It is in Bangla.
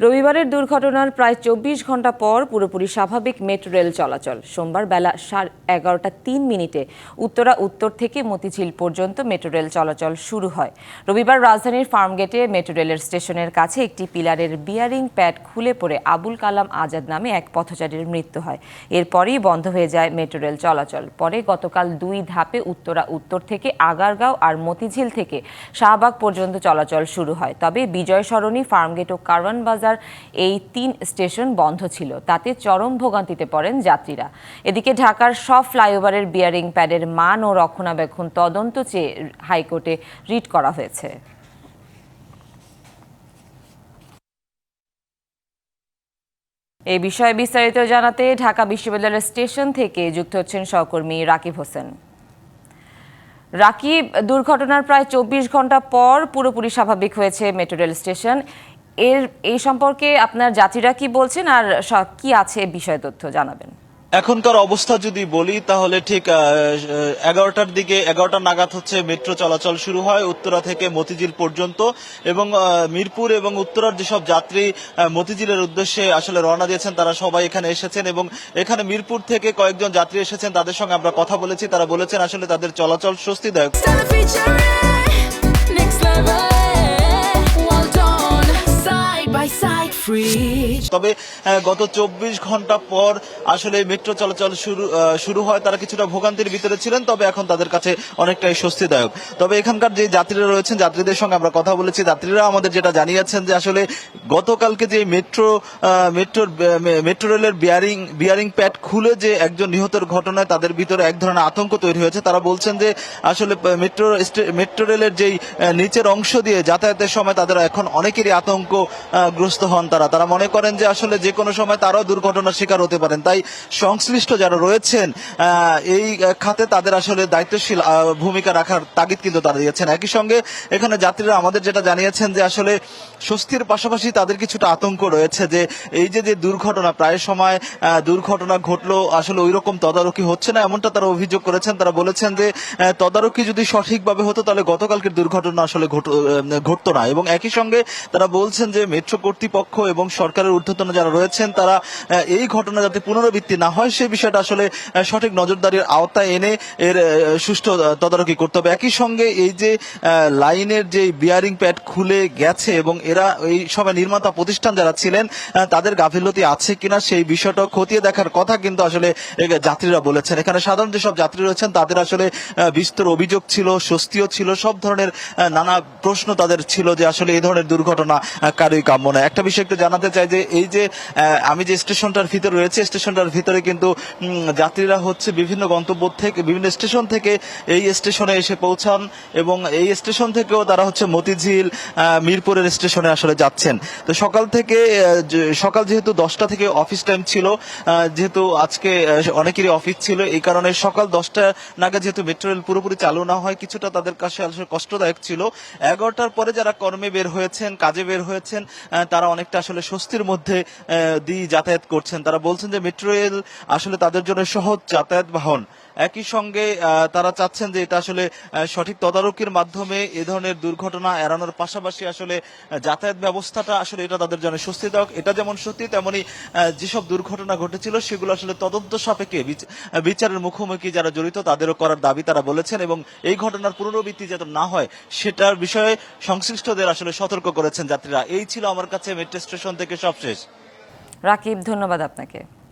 রবিবারের দুর্ঘটনার প্রায় চব্বিশ ঘণ্টা পর পুরোপুরি স্বাভাবিক মেট্রো রেল চলাচল। সোমবার বেলা সাড়ে এগারোটা তিন মিনিটে উত্তরা উত্তর থেকে মতিঝিল পর্যন্ত মেট্রো রেল চলাচল শুরু হয়। রবিবার রাজধানীর ফার্মগেটে মেট্রো রেলের স্টেশনের কাছে একটি পিলারের বিয়ারিং প্যাড খুলে পড়ে আবুল কালাম আজাদ নামে এক পথচারীর মৃত্যু হয়। এরপরই বন্ধ হয়ে যায় মেট্রো রেল চলাচল। পরে গতকাল দুই ধাপে উত্তরা উত্তর থেকে আগারগাঁও আর মতিঝিল থেকে শাহবাগ পর্যন্ত চলাচল শুরু হয়। তবে বিজয় সরণি ফার্মগেট ও কারওয়ান বাজার এই তিন স্টেশন বন্ধ ছিল। তাতে চরম ভোগান্তিতে পড়েন যাত্রীরা। এদিকে ঢাকার সব ফ্লাইওভারের বিয়ারিং প্যাডের মান ও রক্ষণাবেক্ষণ তদন্ত চেয়ে হাইকোর্টে রিট করা হয়েছে। এই বিষয়ে বিস্তারিত জানাতে ঢাকা বিশ্ববিদ্যালয়ের স্টেশন থেকে যুক্ত হচ্ছেন সহকর্মী রাকিব হোসেন। রাকিব, দুর্ঘটনার প্রায় চব্বিশ ঘণ্টা পর পুরোপুরি স্বাভাবিক হয়েছে মেট্রো রেল স্টেশন। এর এই সম্পর্কে আপনার যাত্রীরা কি বলছেন আর কি আছে বিষয় তথ্য জানাবেন? এখনকার অবস্থা যদি বলি তাহলে ঠিক এগারোটার দিকে এগারোটা নাগাদ হচ্ছে মেট্রো চলাচল শুরু হয় উত্তরা থেকে মতিঝিল পর্যন্ত এবং মিরপুর এবং উত্তরার যেসব যাত্রী মতিঝিলের উদ্দেশ্যে আসলে রওনা দিয়েছেন তারা সবাই এখানে এসেছেন এবং এখানে মিরপুর থেকে কয়েকজন যাত্রী এসেছেন তাদের সঙ্গে আমরা কথা বলেছি। তারা বলেছেন আসলে তাদের চলাচল স্বস্তিদায়ক। তবে গত চব্বিশ ঘণ্টা পর আসলে মেট্রো চলাচল শুরু শুরু হয়, তারা কিছুটা ভোগান্তির ভিতরে ছিলেন, তবে এখন তাদের কাছে অনেকটাই স্বস্তিদায়ক। তবে এখানকার যে যাত্রীরা রয়েছেন, যাত্রীদের সঙ্গে আমরা কথা বলেছি, যাত্রীরা আমাদের যেটা জানিয়েছেন যে আসলে গতকালকে যে মেট্রো মেট্রোর মেট্রো রেলের বিয়ারিং বিয়ারিং প্যাড খুলে যে একজন নিহতের ঘটনায় তাদের ভিতরে এক ধরনের আতঙ্ক তৈরি হয়েছে, তারা বলছেন যে আসলে মেট্রো মেট্রো রেলের যেই নিচের অংশ দিয়ে যাতায়াতের সময় তাদের এখন অনেকেরই আতঙ্ক গ্রস্ত হন তারা তারা। তারা মনে করেন যে আসলে যে কোনো সময় তারাও দুর্ঘটনার শিকার হতে পারেন। তাই সংশ্লিষ্ট যারা রয়েছেন এই খাতে তাদের আসলে দায়িত্বশীল ভূমিকা রাখার তাগিদ কিন্তু তারা দিয়েছেন। একই সঙ্গে এখানে যাত্রীরা আমাদের যেটা জানিয়েছেন যে আসলে স্বস্তির পাশাপাশি তাদের কিছুটা আতঙ্ক রয়েছে যে এই যে যে দুর্ঘটনা, প্রায় সময় দুর্ঘটনা ঘটলো, আসলে ওই রকম তদারকি হচ্ছে না, এমনটা তারা অভিযোগ করেছেন। তারা বলেছেন যে তদারকি যদি সঠিকভাবে হতো তাহলে গতকালকের দুর্ঘটনা আসলে ঘট- ঘটতো না। এবং একই সঙ্গে তারা বলছেন যে, মেট্রো কর্তৃপক্ষ এবং সরকারের ঊর্ধ্বতন যারা রয়েছেন, তারা এই ঘটনা যাতে পুনরাবৃত্তি না হয় সেই বিষয়টা আসলে সঠিক নজরদারির আওতায় এনে এর সুষ্ঠু তদারকি করতে হবে। একই সঙ্গে এই যে লাইনের যে বিয়ারিং প্যাড খুলে গেছে এবং এরা এই সময় নির্মাতা প্রতিষ্ঠান যারা ছিলেন তাদের গাফিলতি আছে কিনা সেই বিষয়টা খতিয়ে দেখার কথা কিন্তু আসলে যাত্রীরা বলেছেন। এখানে সাধারণ যেসব যাত্রী রয়েছেন, তাদের আসলে বিস্তর অভিযোগ ছিল, স্বস্তিও ছিল, সব ধরনের নানা প্রশ্ন তাদের ছিল যে আসলে এই ধরনের দুর্ঘটনা কারোই কাম্য নয়। একটা বিষয় জানাতে চাই যে এই যে আমি যে স্টেশনটার ভিতরে রয়েছে, স্টেশনটার ভিতরে কিন্তু যাত্রীরা হচ্ছে বিভিন্ন গন্তব্য থেকে, বিভিন্ন স্টেশন থেকে এই স্টেশনে এসে পৌঁছান এবং এই স্টেশন থেকেও তারা হচ্ছে মতিঝিল মিরপুরের স্টেশনে আসলে যাচ্ছেন। তো সকাল থেকে সকাল যেহেতু দশটা থেকে অফিস টাইম ছিল যেহেতু আজকে অনেকেরই অফিস ছিল, এই কারণে সকাল দশটা নাগাদ যেহেতু মেট্রো রেল পুরোপুরি চালু না হয়, কিছুটা তাদের কাছে আসলে কষ্টদায়ক ছিল। এগারোটার পরে যারা কর্মে বের হয়েছেন, কাজে বের হয়েছেন তারা অনেকটা আসলে স্বস্তির মধ্যে দিয়ে যাতায়াত করছেন। তারা বলছেন যে মেট্রো রেল আসলে তাদের জন্য সহজ যাতায়াত বাহন। একই সঙ্গে তারা চাচ্ছেন যে এটা আসলে সঠিক তদারকির মাধ্যমে এ ধরনের দুর্ঘটনা এড়ানোর পাশাপাশি আসলে যাতায়াত ব্যবস্থাটা আসলে এটা তাদের জন্য স্বস্তিদায়ক এটা যেমন সত্যি, তেমনি যেসব দুর্ঘটনা ঘটেছিল সেগুলো আসলে তদন্ত সাপেক্ষে বিচারের মুখোমুখি যারা জড়িত তাদেরও করার দাবি তারা বলেছেন এবং এই ঘটনার পুনরাবৃত্তি যাতে না হয়, সেটার বিষয়ে সংশ্লিষ্টদের আসলে সতর্ক করেছেন যাত্রীরা। এই ছিল আমার কাছে মেট্রো স্টেশন থেকে সব শেষ। রাকিব ধন্যবাদ আপনাকে।